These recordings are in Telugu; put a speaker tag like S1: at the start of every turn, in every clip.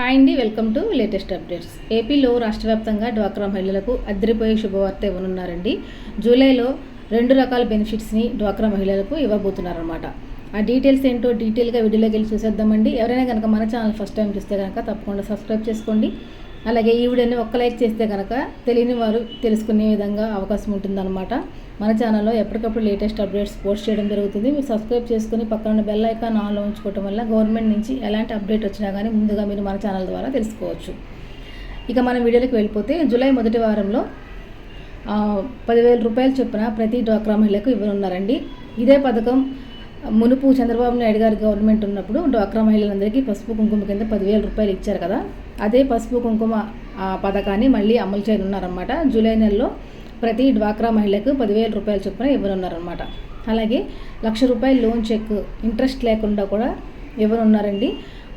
S1: హాయ్ అండి వెల్కమ్ టు లేటెస్ట్ అప్డేట్స్ ఏపీలో రాష్ట్ర వ్యాప్తంగా డ్వాక్రా మహిళలకు అద్దరిపోయే శుభవార్త ఇవ్వనున్నారండి. జూలైలో రెండు రకాల బెనిఫిట్స్ని డ్వాక్రా మహిళలకు ఇవ్వబోతున్నారనమాట ఆ డీటెయిల్స్ ఏంటో డీటెయిల్గా వీడియోలోకి వెళ్ళి చూసేద్దామండి. ఎవరైనా కనుక మన ఛానల్ ఫస్ట్ టైం చూస్తే కనుక తప్పకుండా సబ్స్క్రైబ్ చేసుకోండి. అలాగే ఈ వీడియోని ఒక్క లైక్ చేస్తే కనుక తెలియని వారు తెలుసుకునే విధంగా అవకాశం ఉంటుందన్నమాట. మన ఛానల్లో ఎప్పటికప్పుడు లేటెస్ట్ అప్డేట్స్ పోస్ట్ చేయడం జరుగుతుంది. మీరు సబ్స్క్రైబ్ చేసుకుని పక్కన బెల్ ఐకాన్ ఆన్లో ఉంచుకోవడం వల్ల గవర్నమెంట్ నుంచి ఎలాంటి అప్డేట్ వచ్చినా కానీ ముందుగా మీరు మన ఛానల్ ద్వారా తెలుసుకోవచ్చు. ఇక మన వీడియోకి వెళ్ళిపోతే జూలై మొదటి వారంలో పదివేల రూపాయలు చొప్పున ప్రతి డ్వాక్రా మహిళకు ఇవ్వనున్నారండి. ఇదే పథకం మునుపు చంద్రబాబు నాయుడు గారి గవర్నమెంట్ ఉన్నప్పుడు డ్వాక్రా మహిళలందరికీ పసుపు కుంకుమ కింద పదివేల రూపాయలు ఇచ్చారు కదా. అదే పసుపు కుంకుమ పథకాన్ని మళ్ళీ అమలు చేయనున్నారన్నమాట. జూలై నెలలో ప్రతి డ్వాక్రా మహిళకు పదివేల రూపాయల చొప్పున ఇవ్వనున్నారనమాట అలాగే లక్ష రూపాయల లోన్ చెక్ ఇంట్రెస్ట్ లేకుండా కూడా ఇవ్వనున్నారండి.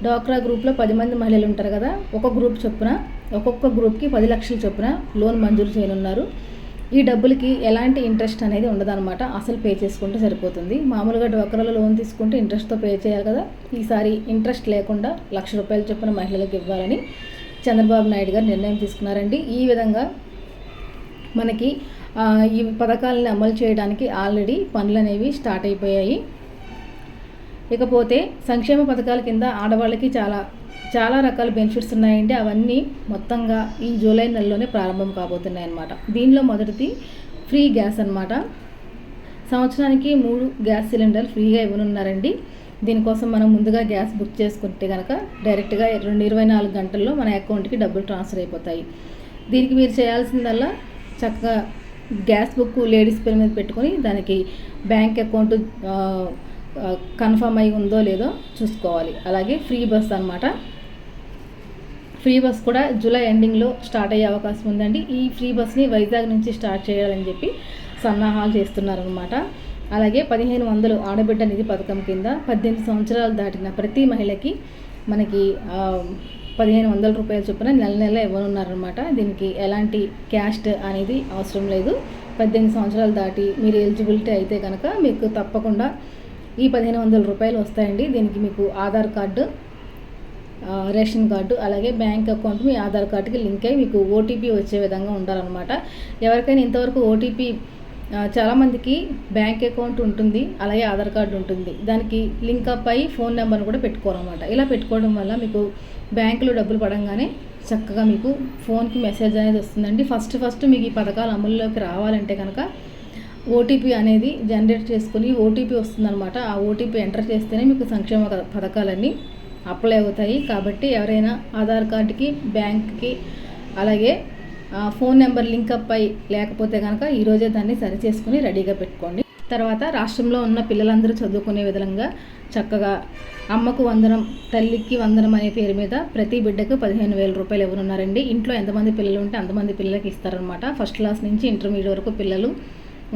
S1: డ్వాక్రా గ్రూప్లో పది మంది మహిళలు ఉంటారు కదా ఒక గ్రూప్ చొప్పున ఒక్కొక్క గ్రూప్కి పది లక్షల చొప్పున లోన్ మంజూరు చేయనున్నారు. ఈ డబ్బులకి ఎలాంటి ఇంట్రెస్ట్ అనేది ఉండదన్నమాట. అసలు పే చేసుకుంటే సరిపోతుంది. మామూలుగా డ్వాక్రాలో లోన్ తీసుకుంటే ఇంట్రెస్ట్తో పే చేయాలి కదా. ఈసారి ఇంట్రెస్ట్ లేకుండా లక్ష రూపాయల చొప్పున మహిళలకు ఇవ్వాలని చంద్రబాబు నాయుడు గారు నిర్ణయం తీసుకున్నారండి. ఈ విధంగా మనకి ఈ పథకాలను అమలు చేయడానికి ఆల్రెడీ పనులు అనేవి స్టార్ట్ అయిపోయాయి. ఇకపోతే సంక్షేమ పథకాల కింద ఆడవాళ్ళకి చాలా చాలా రకాల బెనిఫిట్స్ ఉన్నాయండి అవన్నీ మొత్తంగా ఈ జూలై నెలలోనే ప్రారంభం కాబోతున్నాయి అన్నమాట దీనిలో మొదటిది ఫ్రీ గ్యాస్ అనమాట సంవత్సరానికి మూడు గ్యాస్ సిలిండర్లు ఫ్రీగా ఇవ్వనున్నారండి. దీనికోసం మనం ముందుగా గ్యాస్ బుక్ చేసుకుంటే కనుక డైరెక్ట్గా రెండు ఇరవై నాలుగు గంటల్లో మన అకౌంట్కి డబ్బులు ట్రాన్స్ఫర్ అయిపోతాయి. దీనికి మీరు చేయాల్సిందల్లా చక్కగా గ్యాస్ బుక్ లేడీస్ పేరు మీద పెట్టుకొని దానికి బ్యాంక్ అకౌంట్ కన్ఫర్మ్ అయి ఉందో లేదో చూసుకోవాలి. అలాగే ఫ్రీ బస్ అన్నమాట. ఫ్రీ బస్ కూడా జూలై ఎండింగ్లో స్టార్ట్ అయ్యే అవకాశం ఉందండి. ఈ ఫ్రీ బస్ని వైజాగ్ నుంచి స్టార్ట్ చేయాలని చెప్పి సన్నాహాలు చేస్తున్నారనమాట అలాగే పదిహేను వందలు ఆడబిడ్డ నిధి పథకం కింద పద్దెనిమిది సంవత్సరాలు దాటిన ప్రతి మహిళకి మనకి పదిహేను వందల రూపాయల చొప్పున నెల నెల ఇవ్వనున్నారనమాట దీనికి ఎలాంటి క్యాస్ట్ అనేది అవసరం లేదు. పద్దెనిమిది సంవత్సరాలు దాటి మీరు ఎలిజిబిలిటీ అయితే కనుక మీకు తప్పకుండా ఈ పదిహేను వందల రూపాయలు వస్తాయండి. దీనికి మీకు ఆధార్ కార్డు రేషన్ కార్డు అలాగే బ్యాంక్ అకౌంట్ మీ ఆధార్ కార్డుకి లింక్ అయ్యి మీకు ఓటీపీ వచ్చే విధంగా ఉండాలన్నమాట. ఎవరికైనా ఇంతవరకు ఓటీపీ చాలామందికి బ్యాంక్ అకౌంట్ ఉంటుంది అలాగే ఆధార్ కార్డు ఉంటుంది. దానికి లింక్ అప్ అయ్యి ఫోన్ నెంబర్ని కూడా పెట్టుకోవాలన్నమాట ఇలా పెట్టుకోవడం వల్ల మీకు బ్యాంకులో డబ్బులు పడంగానే చక్కగా మీకు ఫోన్కి మెసేజ్ అనేది వస్తుందండి. ఫస్ట్ ఫస్ట్ మీకు ఈ పథకాలు అమల్లోకి రావాలంటే కనుక ఓటీపీ అనేది జనరేట్ చేసుకుని ఓటీపీ వస్తుందన్నమాట. ఆ ఓటీపీ ఎంటర్ చేస్తేనే మీకు సంక్షేమ పథకాలన్నీ అప్లై అవుతాయి. కాబట్టి ఎవరైనా ఆధార్ కార్డుకి బ్యాంక్కి అలాగే ఫోన్ నెంబర్ లింక్ అప్ అయి లేకపోతే కనుక ఈరోజే దాన్ని సరి చేసుకుని రెడీగా పెట్టుకోండి. తర్వాత రాష్ట్రంలో ఉన్న పిల్లలందరూ చదువుకునే విధంగా చక్కగా అమ్మకు వందనం తల్లికి వందనం అనే పేరు మీద ప్రతి బిడ్డకు పదిహేను వేల రూపాయలు ఇవ్వనున్నారండి. ఇంట్లో ఎంతమంది పిల్లలు ఉంటే అంతమంది పిల్లలకి ఇస్తారనమాట ఫస్ట్ క్లాస్ నుంచి ఇంటర్మీడియట్ వరకు పిల్లలు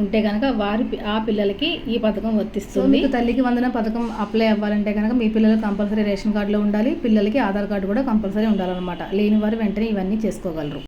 S1: ఉంటే కనుక వారి ఆ పిల్లలకి ఈ పథకం వర్తిస్తుంది. మీకు తల్లికి వందన పథకం అప్లై అవ్వాలంటే కనుక మీ పిల్లలు కంపల్సరీ రేషన్ కార్డులో ఉండాలి. పిల్లలకి ఆధార్ కార్డు కూడా కంపల్సరీ ఉండాలన్నమాట. లేని వారు వెంటనే ఇవన్నీ చేసుకోగలరు.